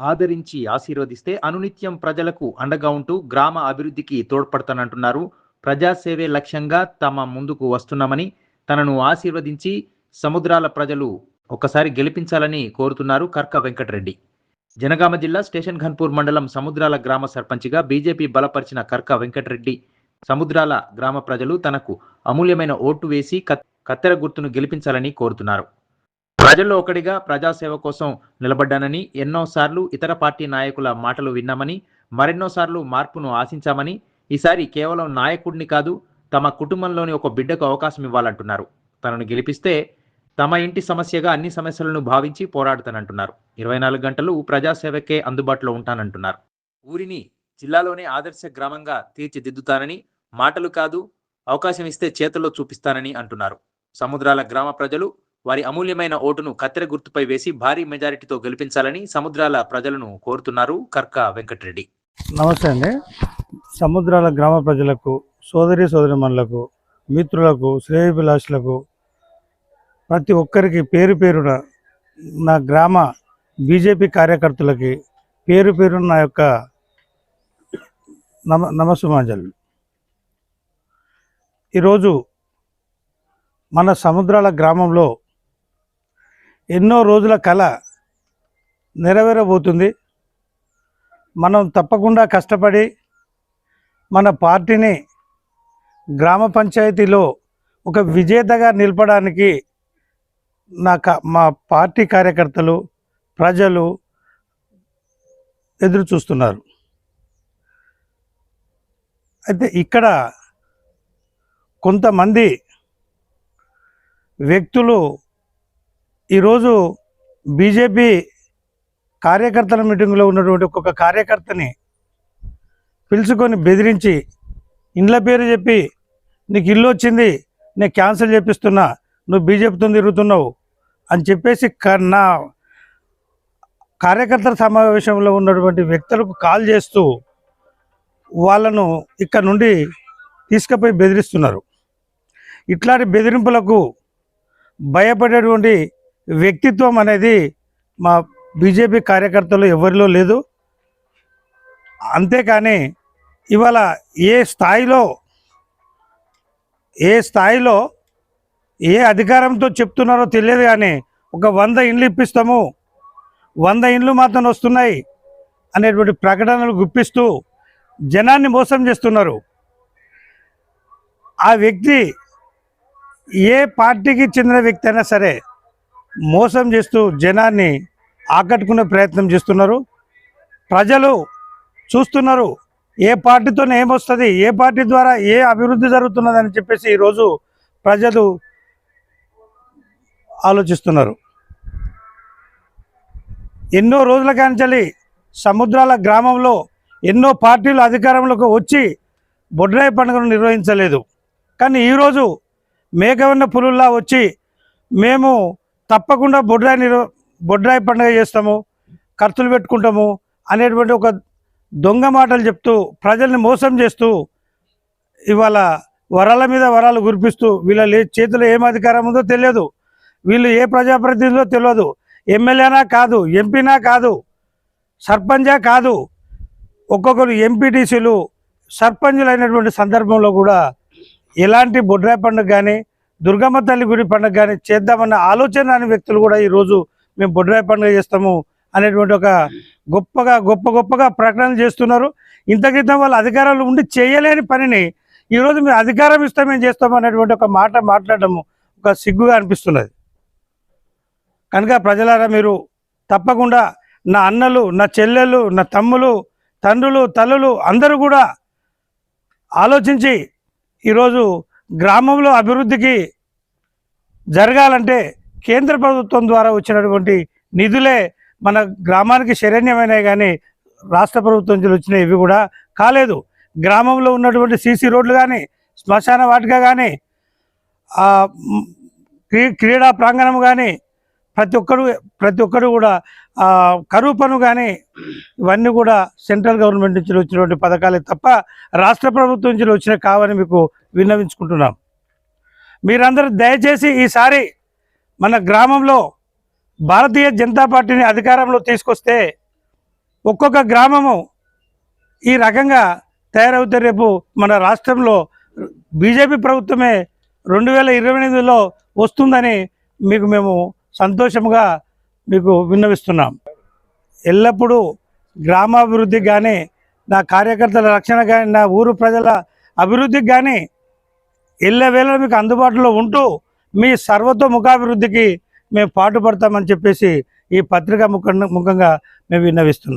ఆదరించి ఆశీర్వదిస్తే అనునిత్యం ప్రజలకు అండగా ఉంటూ గ్రామ అభివృద్ధికి తోడ్పడతానంటున్నారు. ప్రజాసేవే లక్ష్యంగా తమ ముందుకు వస్తున్నామని తనను ఆశీర్వదించి సముద్రాల ప్రజలు ఒకసారి గెలిపించాలని కోరుతున్నారు కర్క వెంకటరెడ్డి. జనగామ జిల్లా స్టేషన్ ఘన్పూర్ మండలం సముద్రాల గ్రామ సర్పంచిగా బీజేపీ బలపరిచిన కర్క వెంకటరెడ్డి సముద్రాల గ్రామ ప్రజలు తనకు అమూల్యమైన ఓటు వేసి కత్- కత్తెర గుర్తును గెలిపించాలని కోరుతున్నారు. ప్రజల్లో ఒకటిగా ప్రజాసేవ కోసం నిలబడ్డానని ఎన్నోసార్లు ఇతర పార్టీ నాయకుల మాటలు విన్నామని మరెన్నోసార్లు మార్పును ఆశించామని ఈసారి కేవలం నాయకుడిని కాదు తమ కుటుంబంలోని ఒక బిడ్డకు అవకాశం ఇవ్వాలంటున్నారు. తనను గెలిపిస్తే తమ ఇంటి సమస్యగా అన్ని సమస్యలను భావించి పోరాడుతానంటున్నారు. ఇరవై నాలుగు గంటలు ప్రజాసేవకే అందుబాటులో ఉంటానంటున్నారు. ఊరిని జిల్లాలోనే ఆదర్శ గ్రామంగా తీర్చిదిద్దుతానని మాటలు కాదు అవకాశం ఇస్తే చేతుల్లో చూపిస్తానని అంటున్నారు. సముద్రాల గ్రామ ప్రజలు వారి అమూల్యమైన ఓటును కత్తెర గుర్తుపై వేసి భారీ మెజారిటీతో గెలిపించాలని సముద్రాల ప్రజలను కోరుతున్నారు కర్క వెంకటరెడ్డి. నమస్తే అండి. సముద్రాల గ్రామ ప్రజలకు సోదరి సోదరిమణులకు మిత్రులకు శ్రేయభిలాషులకు ప్రతి ఒక్కరికి పేరు పేరున నా గ్రామ బీజేపీ కార్యకర్తలకి పేరు పేరున నా యొక్క నమ నమస్సుమాంజలు. ఈరోజు మన సముద్రాల గ్రామంలో ఎన్నో రోజుల కళ నెరవేరబోతుంది. మనం తప్పకుండా కష్టపడి మన పార్టీని గ్రామ పంచాయతీలో ఒక విజేతగా నిలపడానికి నా క- మా పార్టీ కార్యకర్తలు ప్రజలు ఎదురు చూస్తున్నారు. అయితే ఇక్కడ కొంతమంది వ్యక్తులు ఈరోజు బీజేపీ కార్యకర్తల మీటింగ్లో ఉన్నటువంటి ఒక్కొక్క కార్యకర్తని పిలుచుకొని బెదిరించి ఇండ్ల పేరు చెప్పి నీకు ఇల్లు వచ్చింది నేను క్యాన్సిల్ చేపిస్తున్నా నువ్వు బీజేపీతో తిరుగుతున్నావు అని చెప్పేసి నా కార్యకర్తల సమావేశంలో ఉన్నటువంటి వ్యక్తులకు కాల్ చేస్తూ వాళ్ళను ఇక్కడ నుండి తీసుకుపోయి బెదిరిస్తున్నారు. ఇట్లాంటి బెదిరింపులకు భయపడేటువంటి వ్యక్తిత్వం అనేది మా బీజేపీ కార్యకర్తలు ఎవరిలో లేదు. అంతేకాని ఇవాళ ఏ స్థాయిలో ఏ స్థాయిలో ఏ అధికారంతో చెప్తున్నారో తెలియదు కానీ ఒక వంద ఇండ్లు ఇప్పిస్తాము వంద ఇండ్లు మాత్రం వస్తున్నాయి అనేటువంటి ప్రకటనలు గుప్పిస్తూ జనాన్ని మోసం చేస్తున్నారు. ఆ వ్యక్తి ఏ పార్టీకి చెందిన వ్యక్తి అయినా సరే మోసం చేస్తూ జనాన్ని ఆకట్టుకునే ప్రయత్నం చేస్తున్నారు. ప్రజలు చూస్తున్నారు ఏ పార్టీతో ఏమొస్తుంది ఏ పార్టీ ద్వారా ఏ అభివృద్ధి జరుగుతున్నది అని చెప్పేసి ఈరోజు ప్రజలు ఆలోచిస్తున్నారు. ఎన్నో రోజుల కాంచలి సముద్రాల గ్రామంలో ఎన్నో పార్టీలు అధికారంలోకి వచ్చి బొడ్రాయి పండుగను నిర్వహించలేదు. కానీ ఈరోజు మేఘవన్న పులుల్లా వచ్చి మేము తప్పకుండా బొడ్రాయి బొడ్రాయి పండుగ చేస్తాము ఖర్చులు పెట్టుకుంటాము అనేటువంటి ఒక దొంగ మాటలు చెప్తూ ప్రజల్ని మోసం చేస్తూ ఇవాళ వరాల మీద వరాలు కురిపిస్తూ వీళ్ళ చేతిలో ఏం అధికారం ఉందో తెలియదు. వీళ్ళు ఏ ప్రజాప్రతినిధులో తెలియదు. ఎమ్మెల్యేనా కాదు ఎంపీనా కాదు సర్పంచా కాదు ఒక్కొక్కరు ఎంపీటీసీలు సర్పంచులు అయినటువంటి సందర్భంలో కూడా ఎలాంటి బొడ్రాయి పండుగ కానీ దుర్గమ్మ తల్లి గుడి పండుగ కానీ చేద్దామన్న ఆలోచన అనే వ్యక్తులు కూడా ఈరోజు మేము బొడ్రాయి పండుగ చేస్తాము అనేటువంటి ఒక గొప్పగా గొప్ప గొప్పగా ప్రకటనలు చేస్తున్నారు. ఇంత క్రితం వాళ్ళ అధికారాలు ఉండి చేయలేని పనిని ఈరోజు మేము అధికారం ఇస్తాం మేము చేస్తాం అనేటువంటి ఒక మాట మాట్లాడటము ఒక సిగ్గుగా అనిపిస్తున్నది. కనుక ప్రజలారా మీరు తప్పకుండా నా అన్నలు నా చెల్లెలు నా తమ్ములు తండ్రులు తల్లులు అందరూ కూడా ఆలోచించి ఈరోజు గ్రామంలో అభివృద్ధికి జరగాలంటే కేంద్ర ప్రభుత్వం ద్వారా వచ్చినటువంటి నిధులే మన గ్రామానికి శరణ్యమైనవి కానీ రాష్ట్ర ప్రభుత్వం నుంచి వచ్చినాయి ఇవి కూడా కాలేదు. గ్రామంలో ఉన్నటువంటి సీసీ రోడ్లు కానీ శ్మశాన వాటిక కానీ క్రీ క్రీడా ప్రాంగణం కానీ ప్రతి ఒక్కరు ప్రతి ఒక్కరు కూడా కరువు పను కానీ ఇవన్నీ కూడా సెంట్రల్ గవర్నమెంట్ నుంచి వచ్చినటువంటి పథకాలే తప్ప రాష్ట్ర ప్రభుత్వం నుంచి వచ్చిన కావని మీకు విన్నవించుకుంటున్నాం. మీరందరూ దయచేసి ఈసారి మన గ్రామంలో భారతీయ జనతా పార్టీని అధికారంలో తీసుకొస్తే ఒక్కొక్క గ్రామము ఈ రకంగా తయారవుతే రేపు మన రాష్ట్రంలో బీజేపీ ప్రభుత్వమే రెండు వేల ఇరవై ఎనిమిదిలో వస్తుందని మీకు మేము సంతోషముగా మీకు విన్నవిస్తున్నాం. ఎల్లప్పుడూ గ్రామాభివృద్ధికి కానీ నా కార్యకర్తల రక్షణ కానీ నా ఊరు ప్రజల అభివృద్ధికి కానీ ఎల్లవేళ మీకు అందుబాటులో ఉంటూ మీ సర్వతోముఖాభివృద్ధికి మేము పాటుపడతామని చెప్పేసి ఈ పత్రికా ముఖ ముఖంగా మేము విన్నవిస్తున్నాం.